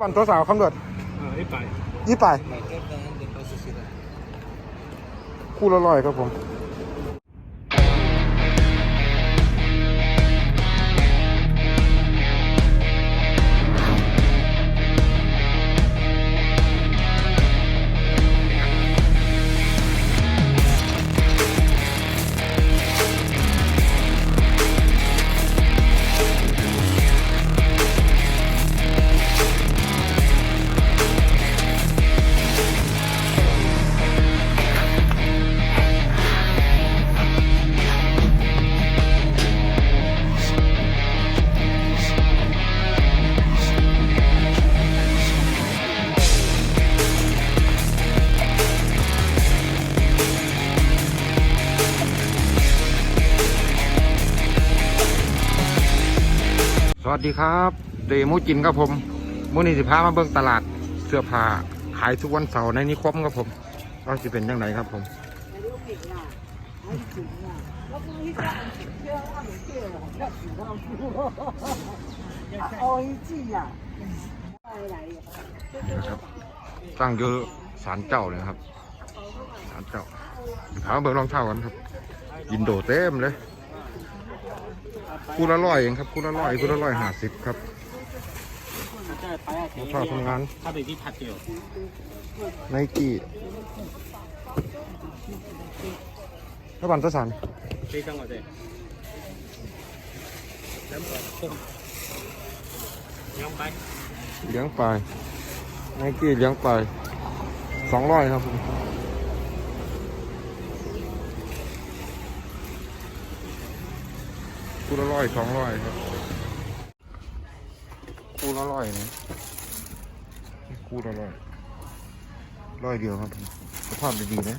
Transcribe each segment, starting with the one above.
ปั่นตัวสาวคำรวจเออให้ไปยี่ไปคู่ละร้อยครับผม วัสดีครับเดมูจินครับผมมื่นี้สิภามาเบิ่งตลาดเสื้อผ้าขายทุกวันเสาร์ในนี้ครบครับผมว่าจะเป็นยังไงครับผมครับตั้งเยอสารเจ้าเลยครับสารเจ้าพาเบิ่งรองเท้ากันครับ ยินโดเต็มเลย คูละร้อยเองครับคูละร้อยคูละร้อยห้าสิบครับชอบทำงานข้าวเป็นที่ผัดเดียวไนกี้แล้วบันะสันตีจังหวเด็กลี้ยงไปเลี้ยงไปไนกี้เลี้ยงไปสองร้อยครับผม คู่ละร้อยสองร้อยครับ คู่ละร้อยนี่คู่ละร้อยร้อยเดียวครับสภาพดีๆนะ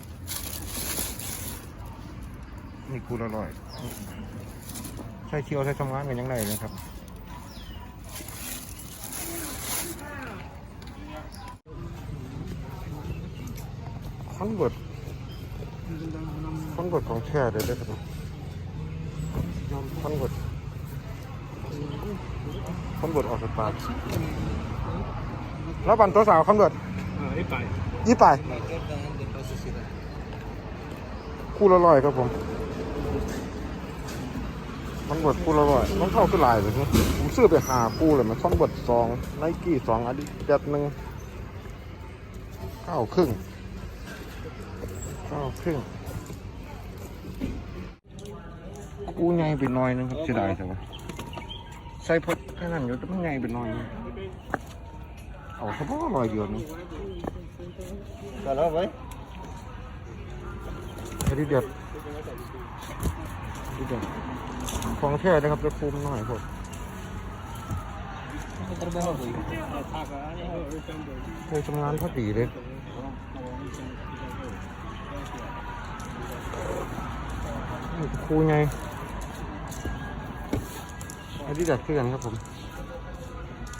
นี่คู่ละร้อยใช้เที่ยวใช้ทำงานกันยังไงนะครับคอนเวิร์ตคอนเวิร์ตของแท้เลยนะครับ คอนเวิร์ตคอนเวิร์ตออกสตาร์ทแล้วบันตัวสาวคอนเวิร์ตเออให้ไปยี่ไปคู่ละร้อยครับผมคอนเวิร์ตคู่ละร้อยต้องเข้าขึ้นลายเลยนะผมซื้อไปหาคู่เลยมันคอนเวิร์ตสองไนกี้สองอาดิดาสหนึ่งเก้าครึ่งก็ครึ่ง กูไงไปหน่อยนึงครับเสียดายแต่ว่าใส่พดแค่นั้นอยู่แต่มันไงไปหน่อยนึงเอาเฉพาะรอยเดียวนึงก็แล้วไว้ไอ้ที่เด็ดที่เด็ดของแท้นะครับจะคุมหน่อยพดเคยทำงานพอดีเลยนี่ครูไงไอ้ที่เด็ดคือนครับผม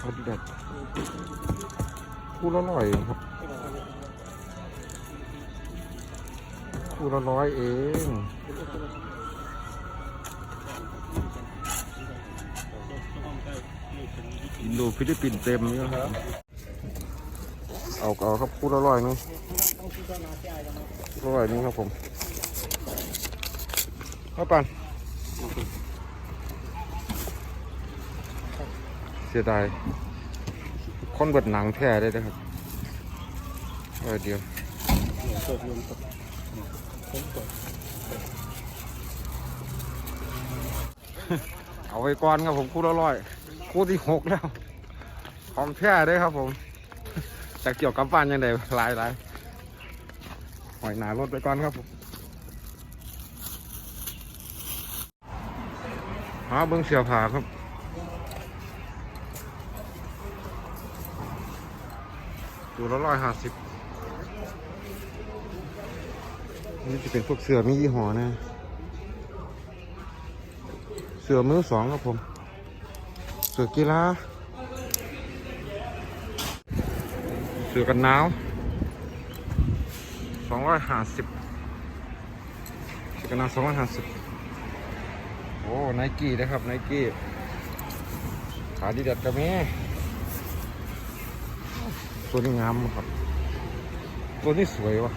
อ้ที่เด็ดคู่ละร้อยเองครับ คู่ละร้อยเองอินโดฟิลิปปินเต็มเนี่ยครับ เอาเอาครับคู่ละร้อยนึงร้อยนึงครับผมเข้าปัน เสียดายคนเบิดหนังแท้ได้เลยครับร้อยเดียวเอาไว้ก่อนครับผมคู่ละร้อยคู่ที่หกแล้ว ของแท้ได้ครับผมจะเกี่ยวกับบ้านยังไงหลายหลายหอยหนารถไปก่อนครับผมหาเบิ้องเสียผาครับ ตัวละร้อยห้าสิบนี่จะเป็นพวกเสือมียี่ห้อนะ เสือมือสองครับผม เสือกีฬา เสือกันหนาวสองร้อยห้าสิบเสือกันหนาวสองร้อยห้าสิบโอ้ไนกี้นะครับไนกี้ขาดีดัดกระเม ตัวนี้งามครับ ตัวนี้สวยวะ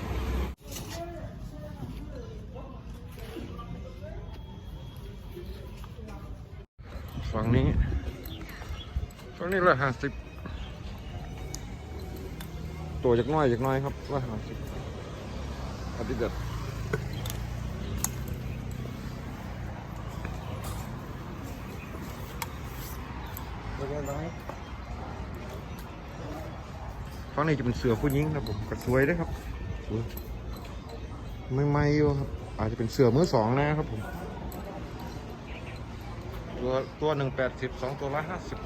ฝั่งนี้ฝั่งนี้ร้อยห้าสิบตัวจากน้อยจากน้อยครับร้อยห้าสิบอาทิตย์เด็ดฝั่ง นี้จะเป็นเสือผู้หญิงครับผมก็สวยด้วยครับไม่ไม่อยู่ครับ อาจจะเป็นเสือมือสองนะครับผม ตัวตัวหนึ่งแปดสิบสองตัวร้อยห้าสิบ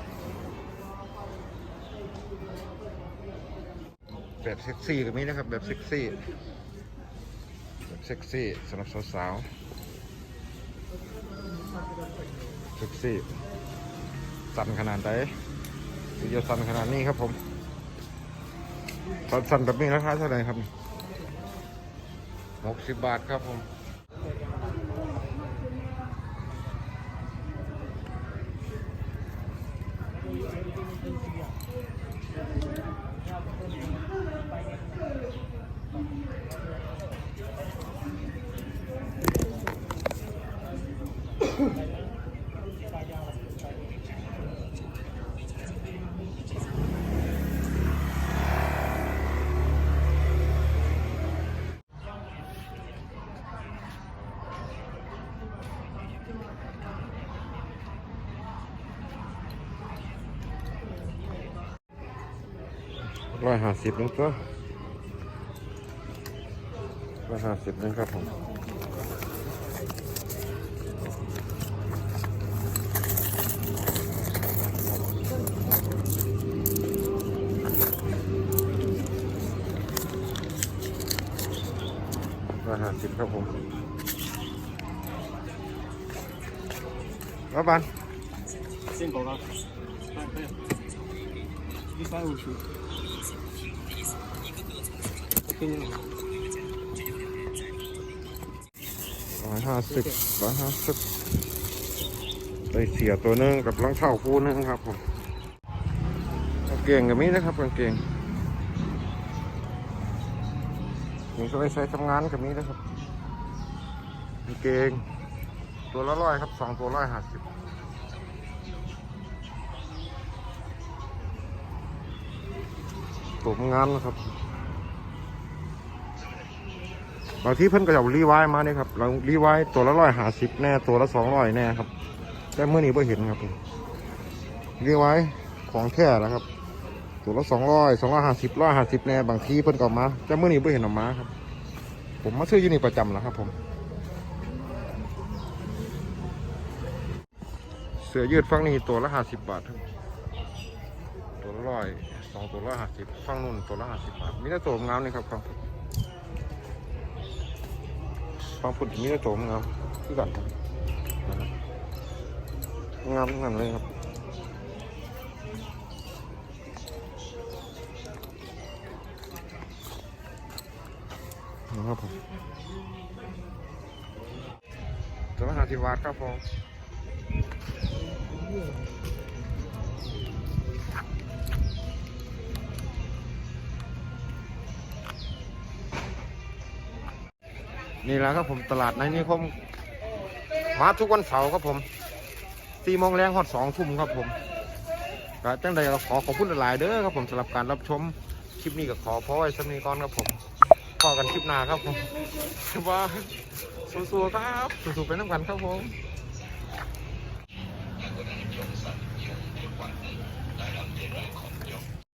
แบบเซ็กซี่ก็มีนะครับ แบบเซ็กซี่แบบเซ็กซี่สำหรับสาวๆเซ็กซี่สั่นขนาดไหนวิดีโอสั่นขนาดนี้ครับผม สั่นสั่นแบบนี้ราคาเท่าไหร่ครับหกสิบบาทครับผม ร้อยห้าสิบนึงตัวร้อยห้าสิบนึงครับผมร้อยห้าสิบครับผมแล้วบัน 进口的，看看，一百五十。 ขึ้นร้อยห้าสิบร้อยห้าสิบไปเสียตัวนึงกับรองเท้าคู่นึงครับผมกางเกงแบบนี้นะครับกางเกงนี่ก็ไใช้ทำงานกับนี้นะครับกางเกง ตัวละร้อยครับสองตัวร้อยห้าสิบผมงานนะครับ บางที่เพิ่นก็จะรีไวมาเนี่ยครับเรารีไวตัวละร้อยห้าสิบแน่ตัวละสองร้อยแน่ครับ แต่เมื่อนี้ไ่เห็นครับผมรีไวของแท้แล้วครับ ตัวละสองร้อยสองร้อยห้าสิบร้อยห้าสิบแน่บางทีเพิ่นก็เอามาแต่เมื่อนี้ไ่เห็นออกมาครับ ผมมาซื้ออยู่นี่ประจำแล้วครับผมเสื้อยืดฝั่งนี้ตัวละห้าสิบบาทครับตัวละร้อยสองตัวละห้าสิบฝั่งนู้นตัวละห้าสิบบาทมีแต่ตัวงามนี่ครับครับ ฟังผุดมีแต่โจมงามที่กันครับงามทั้งนั้นเลยครับนะครับผมตัวละห้าสิบบาทครับผม นี่แหละครับผมตลาดในนิคมมาทุกวันเสาร์ครับผมสี่โมงแรงฮอดสองทุ่มครับผมก็จังใดก็ขอขอบคุณหลายเด้อครับผมสำหรับการรับชมคลิปนี้ก็ขอพอไว้สำนีก่อนครับผมพอกันคลิปหน้าครับผมว่าสู้ๆครับสู้ๆไปน้ำกันครับผม